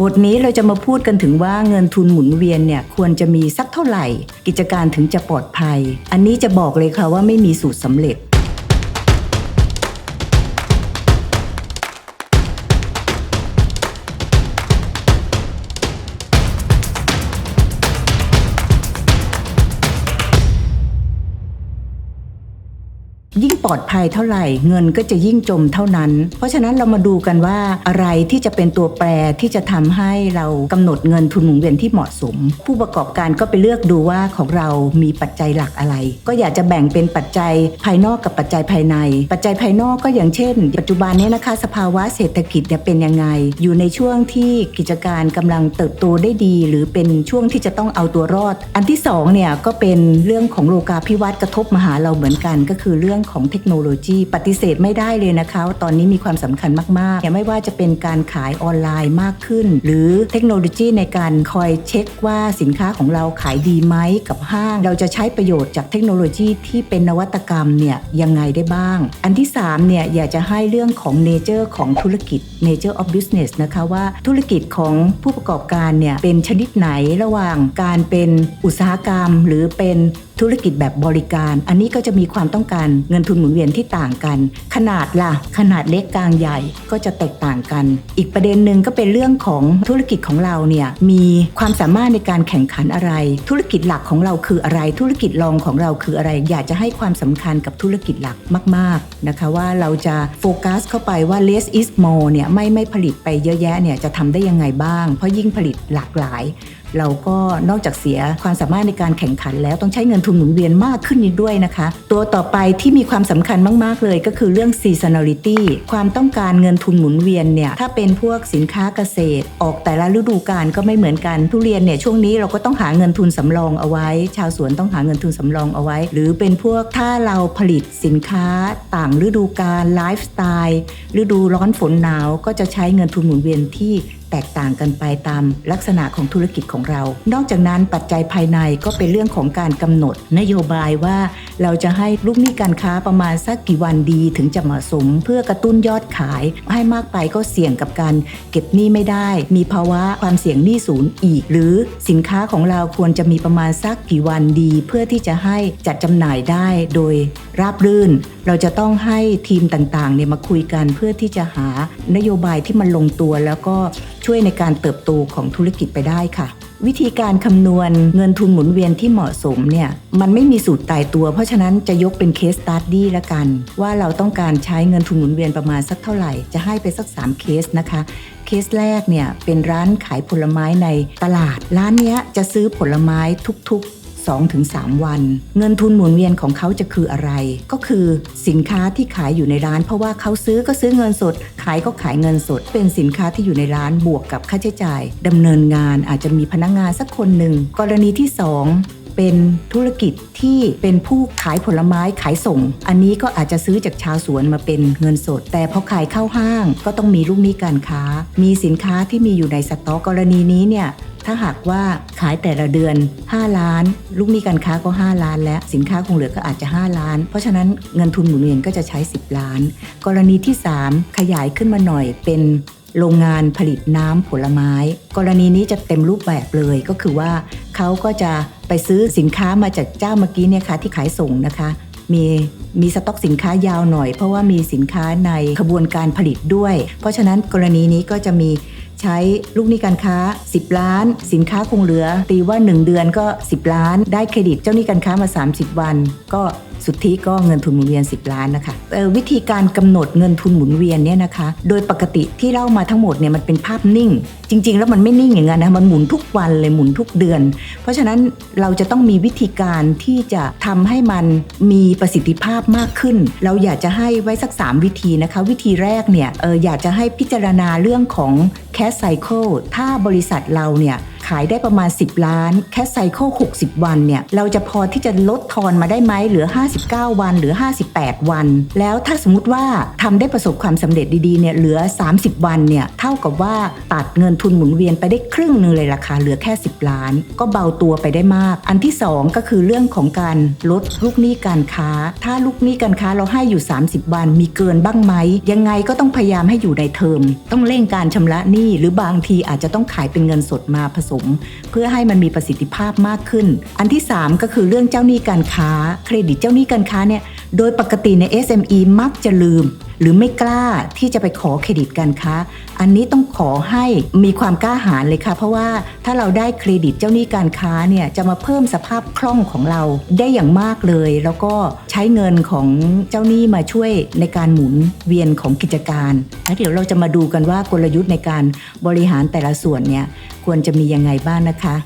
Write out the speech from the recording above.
บทนี้เราจะมาพูดกันถึงว่าเงินทุนหมุนเวียนเนี่ยควรจะมีสักเท่าไหร่ กิจการถึงจะปลอดภัย อันนี้จะบอกเลยค่ะว่าไม่มีสูตรสำเร็จ ยิ่งปลอดภัยเท่าไหร่ เงินก็จะยิ่งจมเท่านั้น เพราะฉะนั้นเรามาดูกันว่าอะไรที่จะเป็นตัวแปรที่จะทำให้เรากำหนดเงินทุนหมุนเวียนที่เหมาะสม ผู้ประกอบการก็ไปเลือกดูว่าของเรามีปัจจัยหลักอะไร ก็อยากจะแบ่งเป็นปัจจัยภายนอกกับปัจจัยภายใน ปัจจัยภายนอกก็อย่างเช่น ปัจจุบันนี้นะคะสภาวะเศรษฐกิจเนี่ยเป็นยังไง อยู่ในช่วงที่กิจการกำลังเติบโตได้ดี หรือเป็นช่วงที่จะต้องเอาตัวรอด อันที่สองเนี่ยก็เป็นเรื่องของโลกาภิวัตน์กระทบมาหาเราเหมือนกันก็คือเรื่องของเทคโนโลยี ปฏิเสธไม่ได้เลยนะคะว่าตอนนี้มีความสำคัญมากๆเนี่ยไม่ว่าจะเป็นการขายออนไลน์มากขึ้น หรือเทคโนโลยีในการคอยเช็คว่าสินค้าของเราขายดีไหมกับห้าง เราจะใช้ประโยชน์จากเทคโนโลยีที่เป็นนวัตกรรมเนี่ยยังไงได้บ้าง อันที่3เนี่ยอยากจะให้เรื่องของเนเจอร์ของธุรกิจ nature of business นะคะว่าธุรกิจของผู้ประกอบการเนี่ยเป็นชนิดไหนระหว่างการเป็นอุตสาหกรรม หรือเป็นธุรกิจแบบบริการ อันนี้ก็จะมีความต้องการเงินทุนหมุนเวียนที่ต่างกัน ขนาดล่ะ ขนาดเล็กกลางใหญ่ก็จะแตกต่างกัน อีกประเด็นหนึ่งก็เป็นเรื่องของธุรกิจของเราเนี่ยมีความสามารถในการแข่งขันอะไร ธุรกิจหลักของเราคืออะไร ธุรกิจรองของเราคืออะไร อยากจะให้ความสำคัญกับธุรกิจหลักมาก ๆนะคะ ว่าเราจะโฟกัสเข้าไปว่า less is more เนี่ยไม่ไม่ผลิตไปเยอะแยะเนี่ยจะทำได้ยังไงบ้าง เพราะยิ่งผลิตหลากหลาย เราก็นอกจากเสียความสามารถในการแข่งขันแล้วต้องใช้เงินทุนหมุนเวียนมากขึ้นอีกด้วยนะคะ ตัวต่อไปที่มีความสำคัญมาก ๆ เลยก็คือเรื่อง seasonality ความต้องการเงินทุนหมุนเวียนเนี่ยถ้าเป็นพวกสินค้าเกษตร ออกแต่ละฤดูกาลก็ไม่เหมือนกันทุเรียนเนี่ยช่วงนี้เราก็ต้องหาเงินทุนสำรองเอาไว้ ชาวสวนต้องหาเงินทุนสำรองเอาไว้ หรือเป็นพวกถ้าเราผลิตสินค้าต่างฤดูกาลไลฟ์สไตล์ฤดูร้อนฝนหนาวก็จะใช้เงินทุนหมุนเวียนที่ แตกต่างกันไปตามลักษณะของธุรกิจของเรา นอกจากนั้นปัจจัยภายในก็เป็นเรื่องของการกำหนด นโยบายว่าเราจะให้ลูกหนี้การค้าประมาณสักกี่วันดีถึงจะเหมาะสม เพื่อกระตุ้นยอดขาย ให้มากไปก็เสี่ยงกับการเก็บหนี้ไม่ได้ มีภาวะความเสี่ยงหนี้ศูนย์อีก หรือสินค้าของเราควรจะมีประมาณสักกี่วันดี เพื่อที่จะให้จัดจำหน่ายได้โดยราบรื่น เราจะต้องให้ทีมต่างๆเนี่ยมาคุยกันเพื่อที่จะหานโยบายที่มันลงตัวแล้วก็ช่วยในการเติบโตของธุรกิจไปได้ค่ะ วิธีการคำนวณเงินทุนหมุนเวียนที่เหมาะสมเนี่ยมันไม่มีสูตรตายตัว เพราะฉะนั้นจะยกเป็นเคสตัดดี้ละกัน ว่าเราต้องการใช้เงินทุนหมุนเวียนประมาณสักเท่าไหร่ จะให้ไปสัก 3 เคสนะคะเคสแรกเนี่ยเป็นร้านขายผลไม้ในตลาด ร้านเนี้ยจะซื้อผลไม้ทุกๆ 2-3 วัน เงินทุนหมุนเวียนของเขาจะคืออะไร ก็คือสินค้าที่ขายอยู่ในร้าน เพราะว่าเขาซื้อก็ซื้อเงินสด ขายก็ขายเงินสด เป็นสินค้าที่อยู่ในร้านบวกกับค่าใช้จ่ายดำเนินงานอาจจะมีพนักงานสักคนหนึ่งกรณีที่ 2 เป็นธุรกิจที่เป็นผู้ขายผลไม้ขายส่ง อันนี้ก็อาจจะซื้อจากชาวสวนมาเป็นเงินสด แต่พอขายเข้าห้างก็ต้องมีลูกหนี้การค้า มีสินค้าที่มีอยู่ในสต็อกกรณีนี้เนี่ยถ้าหากว่าขายแต่ละเดือน 5 ล้าน ลูกหนี้การค้าก็ 5 ล้าน และสินค้าคงเหลือก็อาจจะ 5 ล้าน เพราะฉะนั้นเงินทุนหมุนเวียนก็จะใช้ 10 ล้าน กรณีที่ 3 ขยายขึ้นมาหน่อยเป็นโรงงานผลิตน้ำผลไม้ กรณีนี้จะเต็มรูปแบบเลยก็คือว่า เขาก็จะไปซื้อสินค้ามาจากเจ้าเมื่อกี้เนี่ยค่ะที่ขายส่งนะคะ มีมีสต็อกสินค้ายาวหน่อย เพราะว่ามีสินค้าในขบวนการผลิตด้วย เพราะฉะนั้นกรณีนี้ก็จะมีใช้ลูกหนี้การค้า 10 ล้าน สินค้าคงเหลือ ตีว่า 1 เดือนก็ 10 ล้าน ได้เครดิตเจ้าหนี้การค้ามา 30 วัน ก็ สุทธิก็เงินทุนหมุนเวียน 10 ล้านนะคะวิธีการกำหนดเงินทุนหมุนเวียนเนี่ยนะคะ โดยปกติที่เล่ามาทั้งหมดเนี่ยมันเป็นภาพนิ่ง จริง ๆ แล้วมันไม่นิ่งอย่างนั้นนะมันหมุนทุกวันเลยหมุนทุกเดือน เพราะฉะนั้นเราจะต้องมีวิธีการที่จะทำให้มันมีประสิทธิภาพมากขึ้น เราอยากจะให้ไว้สัก 3 วิธีนะคะ วิธีแรกเนี่ยอออยากจะให้พิจารณาเรื่องของ cash cycle ถ้าบริษัทเราเนี่ยายได้ประมาณ 10 ล้าน แค่ไซเคิล60 วันเนี่ย เราจะพอที่จะลดทอนมาได้ไหมเหลือ 59 วันหลือ 58 วัน แล้วถ้าสมมติว่าทำได้ประสบความสำเร็จดีๆเนี่ยเหลือ 30 วันเนี่ยเท่ากับว่าตัดเงินทุนหมุนเวียนไปได้ครึ่งหนึงเลยราคาเหลือแค่ 10 ล้าน ก็เบาตัวไปได้มาก อันที่ 2 ก็คือเรื่องของการลดลูกหนี้การค้า ถ้าลูกหนี้การค้าเราให้อยู่ 30 วัน มีเกินบ้างไหมยังไงก็ต้องพยายามให้อยู่ในเทอม ต้องเร่งการชำระหนี้หรือบางทีอาจจะต้องขายเป็นเงินสดมาผสมเพื่อให้มันมีประสิทธิภาพมากขึ้น อันที่ 3 ก็คือเรื่องเจ้าหนี้การค้า เครดิตเจ้าหนี้การค้าเนี่ยโดยปกติใน SME มักจะลืม หรือไม่กล้าที่จะไปขอเครดิตการค้าอันนี้ต้องขอให้มีความกล้าหาญเลยค่ะ เพราะว่าถ้าเราได้เครดิตเจ้าหนี้การค้าเนี่ยจะมาเพิ่มสภาพคล่องของเราได้อย่างมากเลย แล้วก็ใช้เงินของเจ้าหนี้มาช่วยในการหมุนเวียนของกิจการแล้วเดี๋ยวเราจะมาดูกันว่ากลยุทธ์ในการบริหารแต่ละส่วนเนี่ยควรจะมียังไงบ้างนะคะ